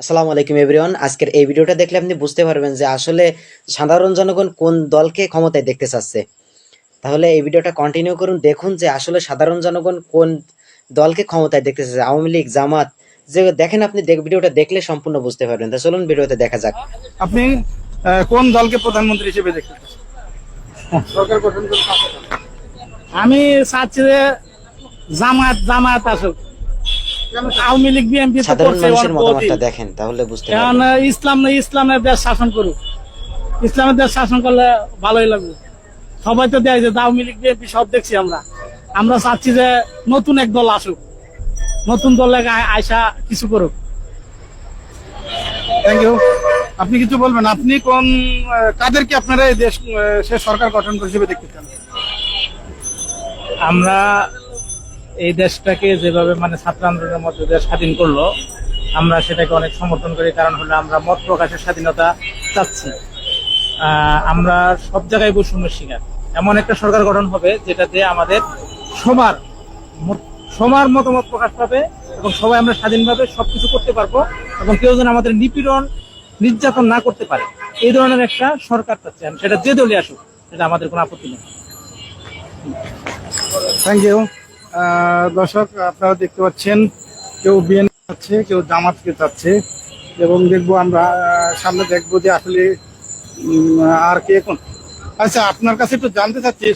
আসসালামু আলাইকুম এভরিওয়ান আজকের এই ভিডিওটা দেখলে আপনি বুঝতে পারবেন যে আসলে সাধারণ জনগণ কোন দলকে ক্ষমতায় দেখতে চাচ্ছে। তাহলে এই ভিডিওটা কন্টিনিউ করুন। দেখুন যে আসলে সাধারণ জনগণ কোন দলকে ক্ষমতায় দেখতে চাচ্ছে। আওয়ামী লীগ জামাত যে দেখেন আপনি দেখ- ভিডিওটা দেখলে সম্পূর্ণ বুঝতে পারবেন। তা চলুন ভিডিওতে দেখা যাক। আপনি কোন দলকে প্রধানমন্ত্রী হিসেবে দেখতে চান? সরকার গঠন করতে আমি চাচ্ছি যে জামাত জামাত আসুক। আওয়ামী লীগ বিএনপি সাধারণ মানুষের মতামতটা দেখেন তাহলে বুঝতে পারবেন। ইসলাম না ইসলামের দেশ শাসন করুক। ইসলামের দেশ শাসন করলে ভালোই লাগবে। সবাই তো দেয় যে আওয়ামী লীগ বিএনপি সব দেখছি আমরা। আমরা চাচ্ছি যে নতুন এক দল আসুক। নতুন দল আয়সা কিছু করুক। থ্যাংক ইউ আপনি কিছু বলবেন? আপনি কোন কাদেরকে আপনারা এই দেশ সে সরকার গঠন করে হিসেবে দেখতে চান? আমরা এই দেশটাকে যেভাবে মানে ছাত্র আন্দোলনের মধ্যে দেশ স্বাধীন করল, আমরা সেটাকে অনেক সমর্থন করি, কারণ হলো আমরা মত প্রকাশের স্বাধীনতা চাচ্ছি। আমরা সব জায়গায় বৈষম্যের শিকার। এমন একটা সরকার গঠন হবে যেটাতে আমাদের সবার সবার মতামত প্রকাশ পাবে এবং সবাই আমরা স্বাধীনভাবে সবকিছু করতে পারব এবং কেউ যেন আমাদের নিপীড়ন, নির্যাতন না করতে পারে। এই ধরনের একটা সরকার চাচ্ছে। সেটা যে দলে আসুক, সেটা আমাদের কোনো আপত্তি নেই। থ্যাংক ইউ দর্শক আপনারা দেখতে পাচ্ছেন কেউ বিএনপি চাচ্ছে কেউ জামাতকে চাচ্ছে এবং দেখব আমরা সামনে দেখব যে আসলে আর কে কোন। আচ্ছা আপনার কাছে একটু জানতে চাচ্ছি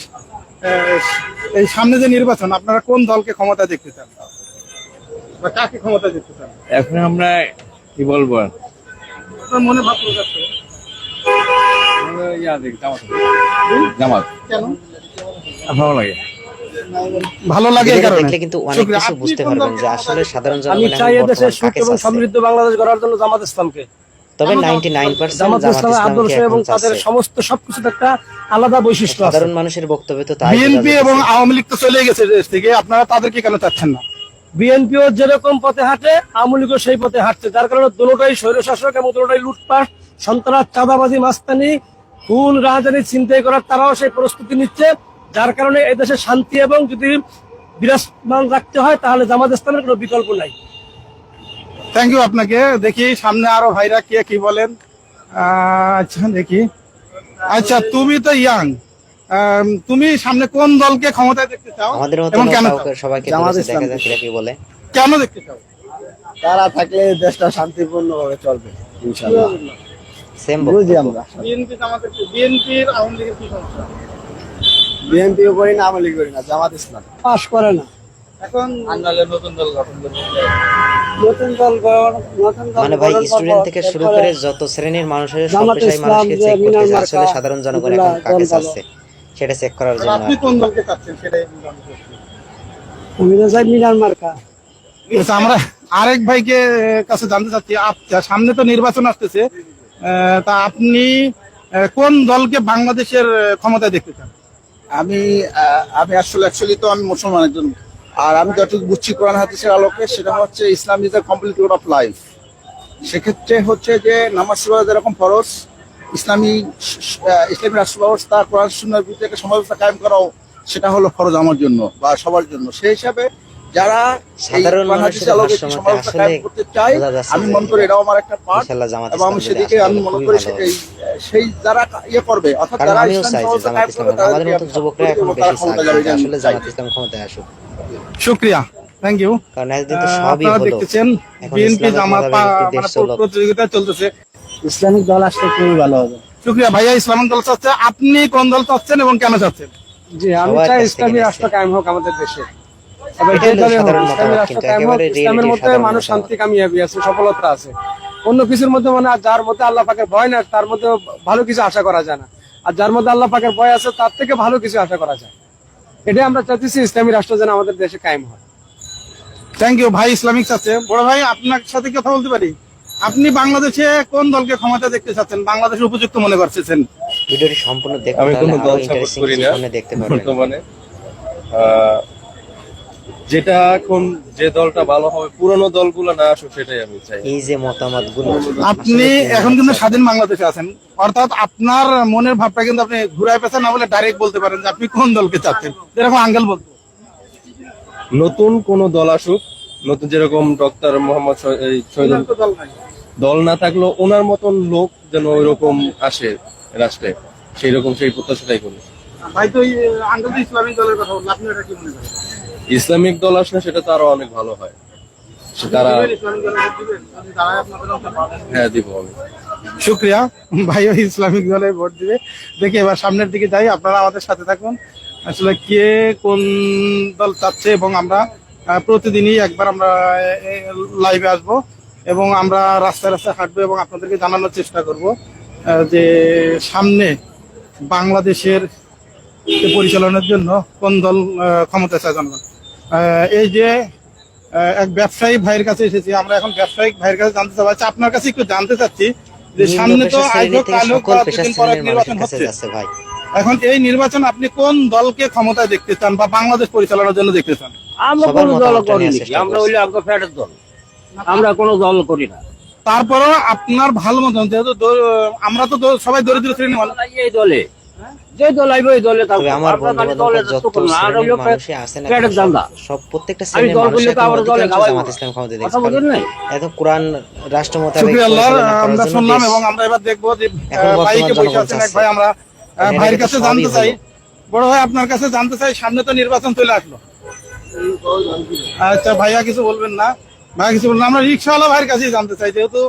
এই সামনে যে নির্বাচন আপনারা কোন দলকে ক্ষমতা দেখতে চান? বা কাকে ক্ষমতা দেখতে চান? এখন আমরা কি বলব? আপনার মনে ভাব প্রকাশ। ইয়া জামাত। জামাত। কেন? ভালো লাগে। ভালো লাগে এই কারণে। দেখলে কিন্তু অনেক কিছু বুঝতে পারবেন যে আসলে সাধারণ আমি জনগণ চাই এখন দেশে সুখ এবং সমৃদ্ধ বাংলাদেশ গড়ার জন্য জামাত ইসলামকে। তবে ninety nine percent Jamaat Jamaat ইসলামের আদর্শ এবং তাদের সমস্ত সবকিছুর একটা আলাদা বৈশিষ্ট্য আছে। সাধারণ মানুষের বক্তব্য তো তাই বিএনপি এবং আওয়ামী লীগ তো চলে গেছে দেশ থেকে আপনারা তাদেরকে কেন চাচ্ছেন না? বিএনপিও যেরকম পথে হাঁটে আওয়ামী লীগও সেই পথে হাঁটছে যার কারণে দুটোটাই স্বৈরশাসক এবং দুটোটাই লুটপাট সন্ত্রাস চাঁদাবাজি মাস্তানি খুন রাহাজানি চিন্তাই করার তারাও সেই প্রস্তুতি নিচ্ছে। যার কারণে এই দেশে শান্তি এবং যদি বিরাজমান রাখতে হয় তাহলে জামাত ইসলামের কোনো বিকল্প নাই। থ্যাংক ইউ আপনাকে। দেখি সামনে আরও ভাইরা কে কি বলেন। আচ্ছা দেখি। আচ্ছা তুমি তো ইয়াং। তুমি সামনে কোন দলকে ক্ষমতায় দেখতে চাও আমাদের মতো এবং কেন সবাইকে। কি বলে। কেন দেখতে চাও? তারা থাকলে দেশটা শান্তিপূর্ণ ভাবে চলবে ইনশাল্লাহ সেম বুঝি আমরা বিএনপি জামাতের বিএনপির আওয়ামী লীগের কি সমস্যা? বিএনপিও করি না আওয়ামী লীগ করি না জামাত ইসলাম। পাশ করে না। এখন নতুন দল গঠন- নতুন দল মানে ভাই স্টুডেন্ট থেকে শুরু করে যত শ্রেণির মানুষের সব পেশায় মানুষকে চেক করতে আসলে সাধারণ জনগণ এখন কাকে চাচ্ছে সেটা চেক করার জন্য আপনি কোন দলকে চাচ্ছেন সেটাই আমি জানতে চাচ্ছি। আমি তো চাই মিনার মার্কা। আচ্ছা, আমরা আরেক ভাইকে কাছে জানতে চাচ্ছি। আচ্ছা সামনে তো নির্বাচন আসতেছে আহ, তা আপনি আহ, কোন দলকে বাংলাদেশের ক্ষমতায় দেখতে চান? আমি আমি আসলে অ্যাকচুয়ালি তো আমি মুসলমান একজন। আর আমি যতটুকু বুঝছি কোরআন হাদিসের আলোকে, সেটা হচ্ছে Islam is the complete road of life সেক্ষেত্রে হচ্ছে যে নামাজ সুরা যেরকম ফরজ, ইসলামী ইসলামী রাষ্ট্র ব্যবস্থা, কোরআন শূন্যের বিরুদ্ধে একটা সমাজব্যবস্থা কায়েম করাও, সেটা হলো ফরজ আমার জন্য বা সবার জন্য। সেই হিসাবে যারা সাধারণ মানুষের আসলে বোঝা যাচ্ছে আমি মনে করি এটাও আমার একটা পার্ট এবং আমি সেদিকে আমি মনে করি সেটাই সেই যারা ইয়ে করবে অর্থাৎ যারা আমিও চাই যে জামাত ইসলাম আমাদের মতো যুবকরা এখন বেশি চায় আসলে জামাত ইসলাম ক্ষমতায় আসুক। শুক্রিয়া থ্যাংক ইউ কারণ একদিন তো সবই হলো। দেখতেছেন বিএনপি জামাত মানে প্রতিযোগিতা চলতেছে। ইসলামিক দল আসলে খুবই ভালো হবে। শুক্রিয়া ভাইয়া ইসলামিক দল চাচ্ছে আপনি কোন দল চাচ্ছেন এবং কেন চাচ্ছেন? জি আমি চাই ইসলামী। রাষ্ট্র কায়েম হোক আমাদের দেশে। মানুষ শান্তি কামিয়াবি আছে সফলতা আছে। অন্য কিছুর মধ্যে মানে যার মধ্যে আল্লাহ পাকের ভয় না তার মধ্যে ভালো কিছু আশা করা যায় না। আর যার মধ্যে আল্লাহ পাকের ভয় আছে তার থেকে ভালো কিছু আশা করা যায়। এটাই আমরা চাইতেছি ইসলামী রাষ্ট্র যেন আমাদের দেশে কায়েম হয়। থ্যাংক ইউ ভাই ইসলামিক চাচ্ছে বড় ভাই আপনার সাথে কথা বলতে পারি? আপনি বাংলাদেশে কোন দলকে ক্ষমতা দেখতে চাচ্ছেন? বাংলাদেশের উপযুক্ত মনে করতেছেন? ভিডিওটি সম্পূর্ণ দেখুন আমি কোনো দল সাপোর্ট করি না দেখতে পারবেন। বর্তমানে। যেটা এখন যে দলটা ভালো হবে পুরনো দলগুলো না আসুক সেটাই আমি চাই। এই যে মতামতগুলো আপনি এখন কিন্তু স্বাধীন বাংলাদেশে আছেন। অর্থাৎ আপনার মনের ভাবটা কিন্তু আপনি ঘুরাই পেছেন না বলে ডাইরেক্ট বলতে পারেন যে আপনি কোন দলকে চাচ্ছেন? যেরকম আঙ্কেল বলতো। নতুন কোন দল আসুক নতুন যেরকম ডক্টর মোহাম্মদ শহীদ- শহীদুল দল না থাকলেও ওনার মতন লোক যেন ওইরকম আসে রাষ্ট্রে সেই রকম সেই প্রত্যাশাটাই করি। ভাই তো আঙ্কেল তো ইসলামিক দলের কথা আপনি এটা কি মনে করেন? ইসলামিক দল আসলে সেটা তো আরও অনেক ভালো হয়। তারা? হ্যাঁ দিব আমি। শুক্রিয়া। ভাই ইসলামিক দলে ভোট দিবে। দেখি এবার সামনের দিকে যাই। আপনারা আমাদের সাথে থাকুন। আসলে কে কোন দল চাচ্ছে এবং আমরা প্রতিদিনই একবার আমরা লাইভে আসব এবং আমরা রাস্তায় রাস্তায় হাঁটবো এবং আপনাদেরকে জানানোর চেষ্টা করব যে সামনে বাংলাদেশের পরিচালনার জন্য কোন দল ক্ষমতা চায় জনগণ। এই যে এক ব্যবসায়ী ভাইয়ের কাছে এসেছি। আমরা এখন ব্যবসায়িক ভাইয়ের কাছে জানতে চাচ্ছি আচ্ছা আপনার কাছে একটু জানতে চাচ্ছি যে সামনে তো পেশা আজ শ্রেণি হোক থেকে কাল নির্বাচন হচ্ছে। ভাই। এখন এই নির্বাচন আপনি কোন দলকে ক্ষমতায় দেখতে চান বা বাংলাদেশ পরিচালনার জন্য দেখতে চান? আমরা কোনো দল নেওয়ার আমরা। হইলে আগ্রহ ফ্যাটের দল। আমরা কোনো দল করি না। তারপরও আপনার ভালো মতন যেহেতু আমরা তো সবাই দরিদ্র শ্রেণি মানুষ। এই দলে। যে দল আইবে ওই দলে থাকব। আমার আমরা বন্ধু খালি বান্ধব দলের যত তো করব না। আর শ্রেণির হইল মানুষই আছে না ফ্যাটের সব- প্রত্যেকটা শ্রেণির মানুষ করলে তো এখন আমার দলে অধিকাংশ গাওয়াই জামাত ইসলাম ক্ষমতা দেখছে এত কোরআন রাষ্ট্র মোতাবেক শুক্রিয়া আল্লাহ পরিচালনা করার আমরা শুনলাম এবং আমরা এবার দেখব যে এখন আহ, বর্তমান ভাইকে বসে আছেন এক ভাই আমরা ভাইয়ের কাছে জানতে চাই। বড় ভাই আপনার কাছে জানতে চাই সামনে তো নির্বাচন চলে আসলো। আচ্ছা ভাইয়া কিছু বলবেন না? ভাইয়া কিছু বলবেন আমরা রিক্সাওয়ালা ভাইয়ের কাছেই জানতে চাই যেহেতু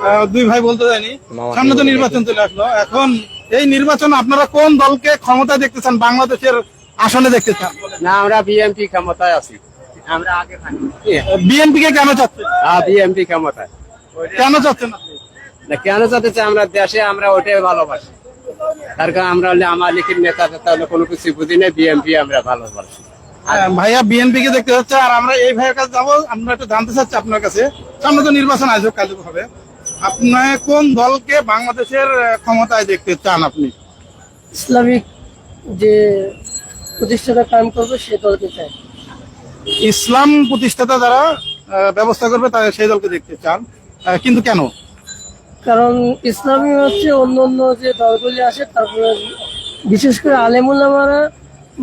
আহ, দুই ভাই বলতে চাইনি সামনে তো নির্বাচন চলে আসলো। এখন এই নির্বাচন আপনারা কোন দলকে ক্ষমতা দেখতে চান? বাংলাদেশের আসনে দেখতে চান? না আমরা বিএমপি ক্ষমতায় আছি। আমরা আগে বিএনপি কে কেন চাচ্ছেন? বিএমপি ক্ষমতায়। কেন চাচ্ছেন না কেন চাতে চাই? আমরা দেশে আমরা ওটাই ভালোবাসি। তার কারণ আমরা হলে আমার লিখিত নেতা তাহলে কোনো কিছু বুঝি না বিএমপি আমরা ভালোবাসি। হ্যাঁ, ভাইয়া বিএনপি কে দেখতে হচ্ছে আর আমরা এই ভাইয়ের কাছে যাব। আমরা একটু জানতে চাচ্ছি আপনার কাছে। সামনে তো নির্বাচন আসবে কাজ হবে। আপনি কোন দলকে বাংলাদেশের ক্ষমতায় দেখতে চান আপনি? ইসলামিক যে প্রতিষ্ঠাটা কায়েম করবে সে দলকে চাই। ইসলাম প্রতিষ্ঠাতা যারা ব্যবস্থা করবে তারা সেই দলকে দেখতে চান। কিন্তু কেন? কারণ ইসলামী হচ্ছে অন্য অন্য যে দলগুলি আসে তারপরে বিশেষ করে আলেমুল্লামারা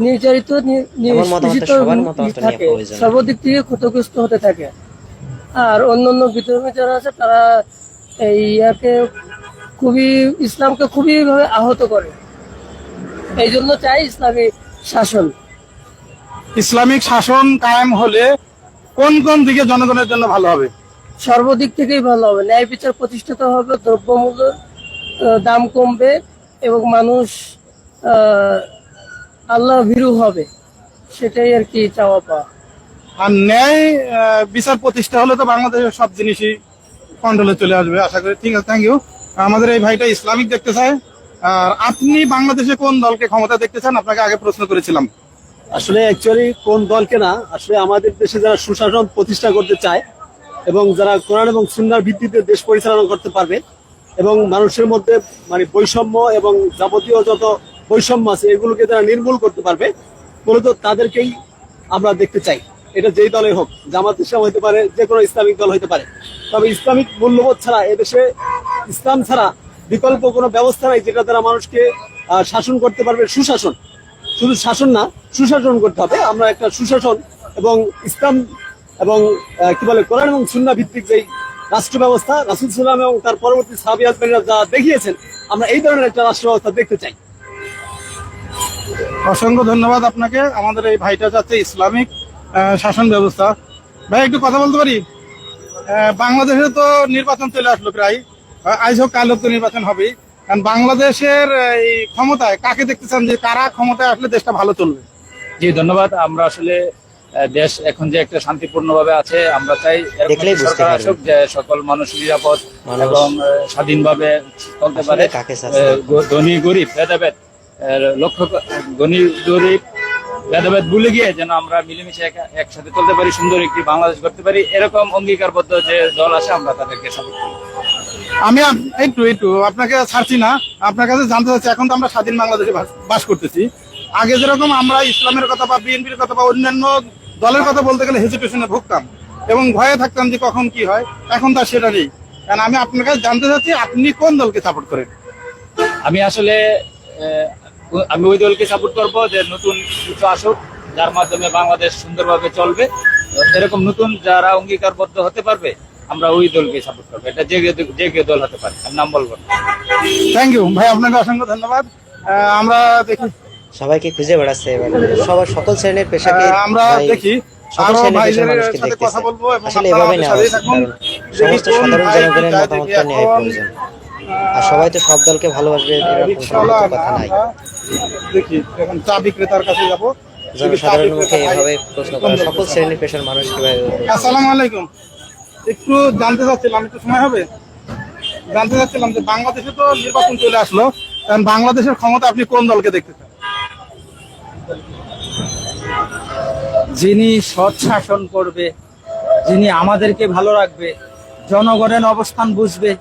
নির্যাতিত নিষ্পেষিত থাকে সর্বদিক থেকে ক্ষতিগ্রস্ত হতে থাকে। আর অন্য অন্য বিধর্মী যারা আছে তারা এই ইয়াকে খুবই ইসলামকে খুবই ভাবে আহত করে। এই জন্য চাই ইসলামী শাসন। ইসলামিক শাসন কায়েম হলে কোন কোন দিকে জনগণের জন্য ভালো হবে? সর্বদিক থেকেই ভালো হবে। ন্যায় বিচার প্রতিষ্ঠিত হবে দ্রব্যমূল্য দাম কমবে এবং মানুষ আল্লাহ ভীরু হবে। সেটাই আর কি চাওয়া পাওয়া। আর ন্যায় বিচার প্রতিষ্ঠা হলে তো বাংলাদেশের সব জিনিসই কন্ট্রোলে চলে আসবে। আশা করি ঠিক আছে থ্যাংক ইউ আমাদের এই ভাইটা ইসলামিক দেখতে চায়। আর আপনি বাংলাদেশে কোন দলকে ক্ষমতা দেখতে চান? আপনাকে আগে প্রশ্ন করেছিলাম। আসলে অ্যাকচুয়ালি কোন দলকে না, আসলে আমাদের দেশে যারা সুশাসন প্রতিষ্ঠা করতে চায় এবং যারা কোরআন এবং সুন্নার ভিত্তিতে দেশ পরিচালনা করতে পারবে এবং মানুষের মধ্যে মানে বৈষম্য এবং যাবতীয় যত বৈষম্য আছে, এগুলোকে যারা নির্মূল করতে পারবে, মূলত তাদেরকেই আমরা দেখতে চাই। এটা যেই দলে হোক, জামাত ইসলাম হতে পারে, যে কোনো ইসলামিক দল হতে পারে। তবে ইসলামিক মূল্যবোধ ছাড়া এদেশে ইসলাম ছাড়া বিকল্প কোনো ব্যবস্থা নাই যেটা দ্বারা মানুষকে শাসন করতে পারবে সুশাসন। শুধু শাসন না, সুশাসন করতে হবে। আমরা একটা সুশাসন এবং ইসলাম এবং কি বলে, কোরআন এবং সুন্না ভিত্তিক যেই রাষ্ট্র ব্যবস্থা, রাসুল সাল্লাম এবং তার পরবর্তী সাহাবি আজমাইরা যা দেখিয়েছেন, আমরা এই ধরনের একটা রাষ্ট্র ব্যবস্থা দেখতে চাই। অসংখ্য ধন্যবাদ আপনাকে। আমাদের এই ভাইটা যাচ্ছে ইসলামিক শাসন ব্যবস্থা। ভাই একটু কথা বলতে পারি? বাংলাদেশে তো নির্বাচন চলে আসলো প্রায়। আজ হোক কাল হোক তো নির্বাচন হবেই। কারণ বাংলাদেশের এই ক্ষমতায় কাকে দেখতে চান যে কারা ক্ষমতায় আসলে দেশটা ভালো চলবে? জি ধন্যবাদ। আমরা আসলে দেশ এখন যে একটা শান্তিপূর্ণ ভাবে আছে আমরা চাই সরকার আসুক যে সকল মানুষ নিরাপদ এবং স্বাধীনভাবে চলতে পারে। ধনী গরিব ভেদাভেদ। লক্ষ্য ধনী গরিব ভেদাভেদ ভুলে গিয়ে যেন আমরা মিলেমিশে একসাথে চলতে পারি সুন্দর একটি বাংলাদেশ করতে পারি এরকম অঙ্গীকারবদ্ধ যে দল আছে আমরা তাদেরকে সাপোর্ট করি। আমি একটু একটু আপনাকে ছাড়ছি না। আপনার কাছে জানতে চাচ্ছি এখন তো আমরা স্বাধীন বাংলাদেশে বাস- করতেছি। আগে যেরকম আমরা ইসলামের কথা বা বিএনপির কথা বা অন্যান্য দলের কথা বলতে গেলে হেজিটেশনে ভুগতাম এবং ভয়ে থাকতাম যে কখন কি হয় এখন তার সেটা নেই। কারণ আমি আপনার কাছে জানতে চাচ্ছি আপনি কোন দলকে সাপোর্ট করেন? আমি আসলে আমি ওই দলকে সাপোর্ট করব যে নতুন কিছু আসুক যার মাধ্যমে বাংলাদেশ সুন্দরভাবে চলবে। এরকম নতুন যারা অঙ্গীকারবদ্ধ হতে পারবে আমরা ওই দলকে সাপোর্ট করব। এটা যে কেউ- যে কেউ দল হতে পারে আমি নাম বলব থ্যাংক ইউ ভাই আপনাকে অসংখ্য ধন্যবাদ। আমরা দেখি। সবাইকে খুঁজে বেড়াচ্ছে এবার। সবার সকল শ্রেণির পেশাকে আমরা দেখি। সকল শ্রেণির পেশার মানুষকে দেখতেছে। আসলে এভাবে নেওয়া সমস্ত সাধারণ জনগণের মতামতটা দেখি নেওয়া প্রয়োজন। আর সবাই তো সব দলকে ভালোবাসবে এরকম কথা নাই। আমরা দেখি এখন চা বিক্রেতার কাছে যাব। যেন দেখি চা সাধারণ মুখে এভাবে প্রশ্ন করা সকল শ্রেণির পেশার মানুষ কীভাবে আসসালামু আলাইকুম। একটু জানতে চাচ্ছিলাম একটু সময় হবে? জানতে চাচ্ছিলাম যে বাংলাদেশে তো নির্বাচন চলে আসলো এখন বাংলাদেশের ক্ষমতা আপনি কোন দলকে দেখতে চান? যিনি সৎ শাসন করবে যিনি আমাদেরকে ভালো রাখবে জনগণের অবস্থান বুঝবে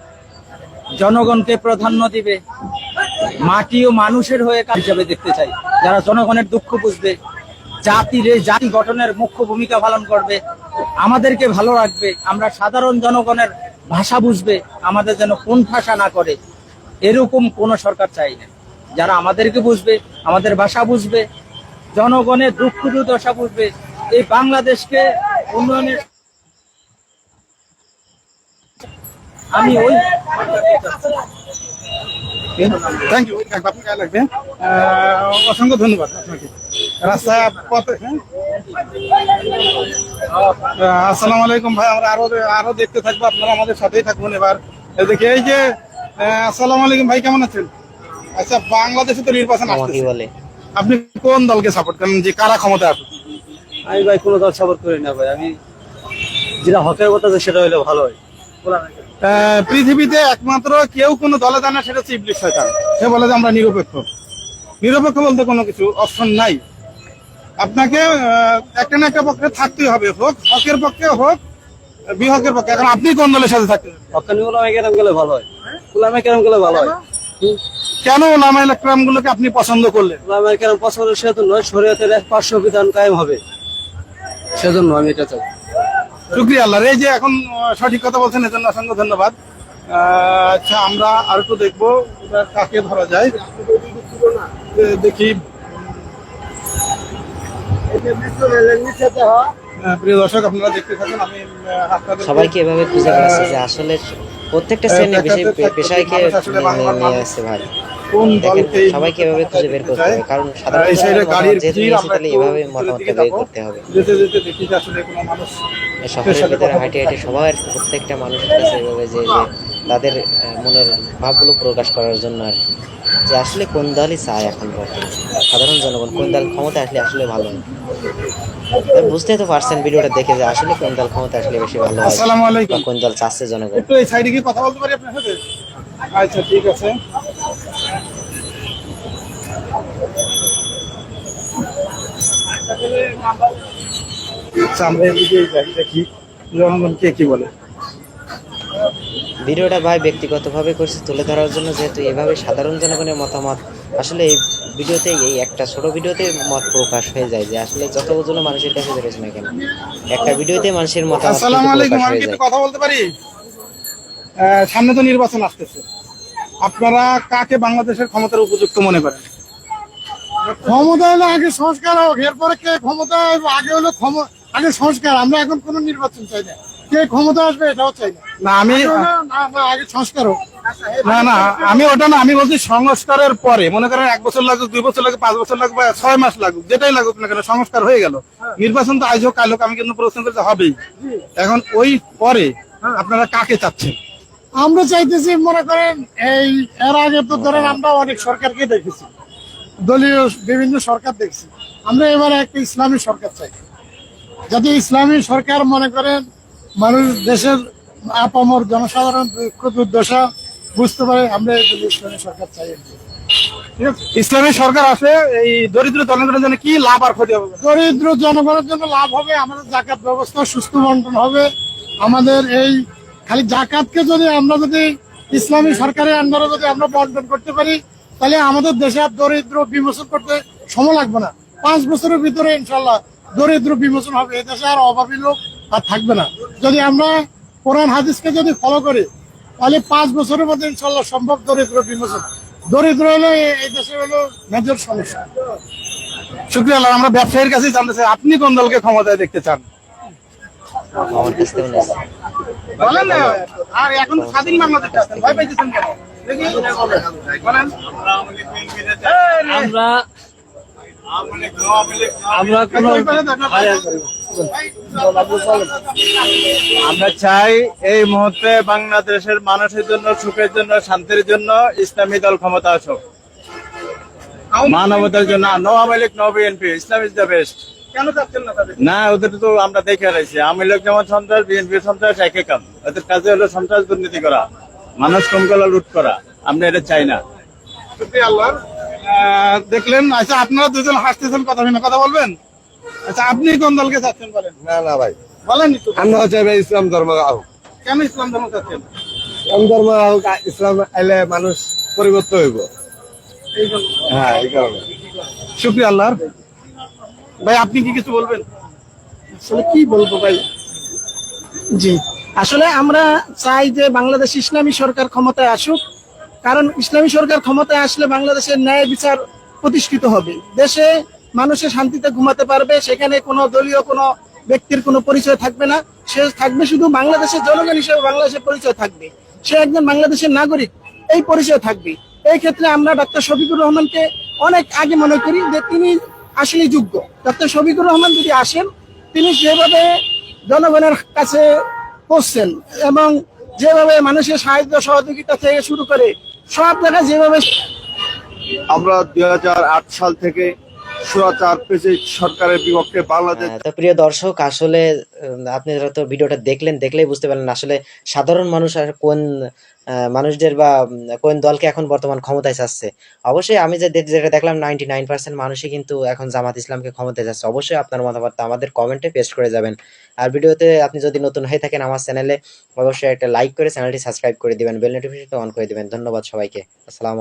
জনগণকে প্রাধান্য দিবে। মাটি ও মানুষের হয়ে কাজ হিসাবে দেখতে চাই। যারা জনগণের দুঃখ বুঝবে, জাতির জাতি গঠনের মুখ্য ভূমিকা পালন করবে, আমাদেরকে ভালো রাখবে, আমরা সাধারণ জনগণের ভাষা বুঝবে, আমাদের যেন কোন ভাষা না করে, এরকম কোন সরকার চাই না। যারা আমাদেরকে বুঝবে, আমাদের ভাষা বুঝবে, জনগণের দুঃখ দুর্দশা বুঝবে, এই বাংলাদেশকে উন্নয়নের আমি ওই থ্যাংক ইউ গায়ে লাগবে। অসংখ্য ধন্যবাদ আপনাকে। রাস্তায় পথে হ্যাঁ? আসসালামু আলাইকুম ভাই আমরা আরও আরও দেখতে থাকব আপনারা আমাদের সাথেই থাকবেন এবার। এই দেখি এই যে আসসালামু আলাইকুম ভাই কেমন আছেন? আচ্ছা বাংলাদেশে তো নির্বাচন আসছে বলে? আপনি কোন দলকে সাপোর্ট করেন? যে কারা ক্ষমতা আসুক। আমি ভাই কোনো দল সাপোর্ট করি না ভাই আমি যেটা হকের কথা সেটা হইলে ভালো হয়। পৃথিবীতে একমাত্র কেউ কোনো দলে জানে সেটা হচ্ছে ইবলিশ শয়তান। সে বলে যে আমরা নিরপেক্ষ। নিরপেক্ষ বলতে কোনো কিছু অপশন নাই। আপনাকে একটা না একটা পক্ষে থাকতেই হবে হোক হকের পক্ষে হোক বিহকের পক্ষে। এখন আপনি কোন দলের সাথে থাকতে চান? হকানি ওলামে কেরম গেলে ভালো হয়। ওলামে কেরম গেলে ভালো হয়। কেন ওলামা ইলেকট্রাম গুলোকে আপনি পছন্দ করলেন? ওলামে কেরম পছন্দ সেহেতু নয় শরীয়তের এক পার্শ্ব বিধান কায়েম হবে। সেজন্য আমি এটা চাই। শুক্রিয়া আল্লাহ এই যে এখন সঠিক কথা বলছেন এজন্য অসংখ্য ধন্যবাদ। আচ্ছা আমরা আর একটু দেখব কাকে ধরা যায়। দেখি। প্রিয় দর্শক আপনারা দেখতে থাকেন আমি সবাইকে এভাবে খুঁজে বেড়াচ্ছে যে আসলে প্রত্যেকটা মানুষ আসলে বাংলার নিয়ে আসছে ভাই। কোন দলকে সবাইকে এভাবে খুঁজে বের করতে হবে? কারণ সাধারণ গাড়ির ভিড়, নিয়েছে আমরা তাহলে এভাবে মতামতটা বের করতে হবে। যেতে যেতে দেখি যে আসলে কোনো মানুষ শহরের ভিতরে হাঁটে হাঁটে সবার প্রত্যেকটা মানুষের কাছে এভাবে যে যে তাদের মনের ভাবগুলো প্রকাশ করার জন্য আর কি। যে আসলে কোন দলই চায় এখন বর্তমানে? সাধারণ জনগণ কোন দল ক্ষমতা আসলে আসলে ভালো হয়? আর তো পারছেন ভিডিওটা দেখে যে আসলে কোন দল ক্ষমতা আসলে বেশি ভালো হয় আসসালামু আলাইকুম। কোন দল চাচ্ছে জনগণ। একটু এই সাইডে কি কথা বলতে পারি আপনার সাথে? আচ্ছা ঠিক আছে। আচ্ছা আমরা এদিকে যাই দেখি। জনগণ কে কি বলে? ভিডিওটা ভাই ব্যক্তিগতভাবে করছি তুলে ধরার জন্য যেহেতু এভাবে সাধারণ জনগণের মতামত আসলে এই ভিডিওতে এই একটা ছোট ভিডিওতে মত প্রকাশ হয়ে যায় যে আসলে যত ওজন মানুষের কাছে বেরোছে না কেন একটা ভিডিওতে মানুষের মতামত কথা বলতে পারি? সামনে তো নির্বাচন আসতেছে। আপনারা কাকে বাংলাদেশের ক্ষমতার উপযুক্ত মনে করেন? ক্ষমতা হলো আগে সংস্কার হোক এরপরে কে ক্ষমতা আসবে, আগে হলো আগে সংস্কার আমরা এখন কোনো নির্বাচন চাই না। কে ক্ষমতা আসবে এটাও চাই না। না আমি আগে সংস্কার হোক। না না আমি ওটা না আমি বলছি সংস্কারের পরে মনে করেন এক বছর লাগুক দুই বছর লাগুক পাঁচ বছর লাগুক বা ছয় মাস লাগুক যেটাই লাগুক না কেন সংস্কার হয়ে গেল। নির্বাচন তো আজ হোক কাল হোক আমি কিন্তু প্রশ্ন করতে হবেই। এখন ওই পরে আপনারা কাকে চাচ্ছেন? আমরা চাইতেছি মনে করেন এই এর আগে তো ধরেন আমরা অনেক সরকারকে দেখেছি দলীয় বিভিন্ন সরকার দেখছি। আমরা এবারে একটা ইসলামী সরকার চাই। যাতে ইসলামী সরকার মনে করেন মানুষ দেশের আপামর জনসাধারণ দুঃখ দুর্দশা বুঝতে পারে আমরা ইসলামী সরকার চাই। ইসলামী সরকার আছে এই দরিদ্র জনগণের জন্য কি লাভ আর ক্ষতি হবে? দরিদ্র জনগণের জন্য লাভ হবে আমাদের জাকাত ব্যবস্থা সুস্থ বন্টন হবে আমাদের এই খালি জাকাতকে যদি আমরা যদি ইসলামী সরকারের আন্ডারে যদি আমরা বন্টন করতে পারি, তাহলে আমাদের দেশে আর দরিদ্র বিমোচন করতে সময় লাগবে না। পাঁচ বছরের ভিতরে ইনশাল্লাহ দরিদ্র বিমোচন হবে। এই দেশে আর অভাবী লোক আর থাকবে না। যদি আমরা কোরআন হাদিসকে যদি ফলো করি, তাহলে পাঁচ বছরের মধ্যে ইনশাল্লাহ সম্ভব দরিদ্র বিমোচন। দরিদ্র হলো এই- দেশে হলো মেজর সমস্যা। শুক্রিয়া আমরা ব্যবসায়ীর কাছে জানতে চাই, আপনি কোন দলকে ক্ষমতায় দেখতে চান? আমার কাছ থেকে বলেন না আর এখন তো স্বাধীন বাংলাদেশ আছেন ভয় পাইতেছেন কেন? আমরা আমরা কোনো আমরা চাই এই মুহূর্তে বাংলাদেশের মানুষের জন্য সুখের জন্য শান্তির জন্য ইসলামী দল ক্ষমতা আসুক। মানবতার জন্য no Awami League no BNP Islam is the best. না ওদের তো আমরা দেখে রয়েছি আওয়ামী লীগ যেমন সন্ত্রাস বিএনপি সন্ত্রাস একই কাম ওদের কাজে হলো সন্ত্রাস দুর্নীতি করা মানুষ কম গলা লুট করা। আমরা এটা চাই না। আল্লাহ দেখলেন আচ্ছা আপনারা দুজন হাসতেছেন কথা শুনে কথা বলবেন? আচ্ছা আপনি কোন দলকে চাচ্ছেন বলেন? না না ভাই। বলেন আমরা চাইবে ইসলাম ধর্ম আহ কেন ইসলাম ধর্ম চাচ্ছেন ইসলাম ধর্ম ইসলাম এলে মানুষ পরিবর্তন হইব। হ্যাঁ এই কারণে। শুক্রিয়া আল্লাহর। ভাই, আপনি কি কিছু বলবেন? আসলে কি বলব ভাই? জি। আসলে আমরা চাই যে বাংলাদেশ ইসলামী সরকার ক্ষমতায় আসুক, কারণ ইসলামী সরকার ক্ষমতায় আসলে বাংলাদেশের ন্যায় বিচার প্রতিষ্ঠিত হবে। দেশে মানুষের শান্তিতে ঘুমাতে পারবে, সেখানে কোনো দলীয়, কোনো ব্যক্তির কোনো পরিচয় থাকবে না। সে থাকবে শুধু বাংলাদেশের জনগণ হিসেবে বাংলাদেশের পরিচয় থাকবে। সে একজন বাংলাদেশের নাগরিক, এই পরিচয় থাকবে। এই ক্ষেত্রে আমরা ডক্টর শফিকুর রহমানকে অনেক আগে মনে করি যে তিনি আসলে যোগ্য। ডক্টর শফিকুর রহমান যদি আসেন, তিনি যেভাবে জনগণের কাছে পৌঁছছেন এবং যেভাবে মানুষের সাহায্য সহযোগিতা থেকে শুরু করে সব জায়গায় যেভাবে আমরা দু হাজার আট সাল থেকে তো প্রিয় দর্শক, আসলে তো ভিডিওটা দেখলেন, দেখলেই বুঝতে পারলেন আসলে সাধারণ মানুষ আর কোন মানুষদের বা কোন দলকে এখন বর্তমান ক্ষমতায় চাচ্ছে। অবশ্যই আমি যে যেটা দেখলাম নাইনটি নাইন পার্সেন্ট মানুষই কিন্তু এখন জামাত ইসলামকে ক্ষমতায় যাচ্ছে। অবশ্যই আপনার মতামত আমাদের কমেন্টে পেস্ট করে যাবেন। আর ভিডিওতে আপনি যদি নতুন হয়ে থাকেন আমার চ্যানেলে অবশ্যই একটা লাইক করে চ্যানেলটি সাবস্ক্রাইব করে দিবেন বেল নোটিফিকেশন অন করে দিবেন। ধন্যবাদ সবাইকে। আসসালামু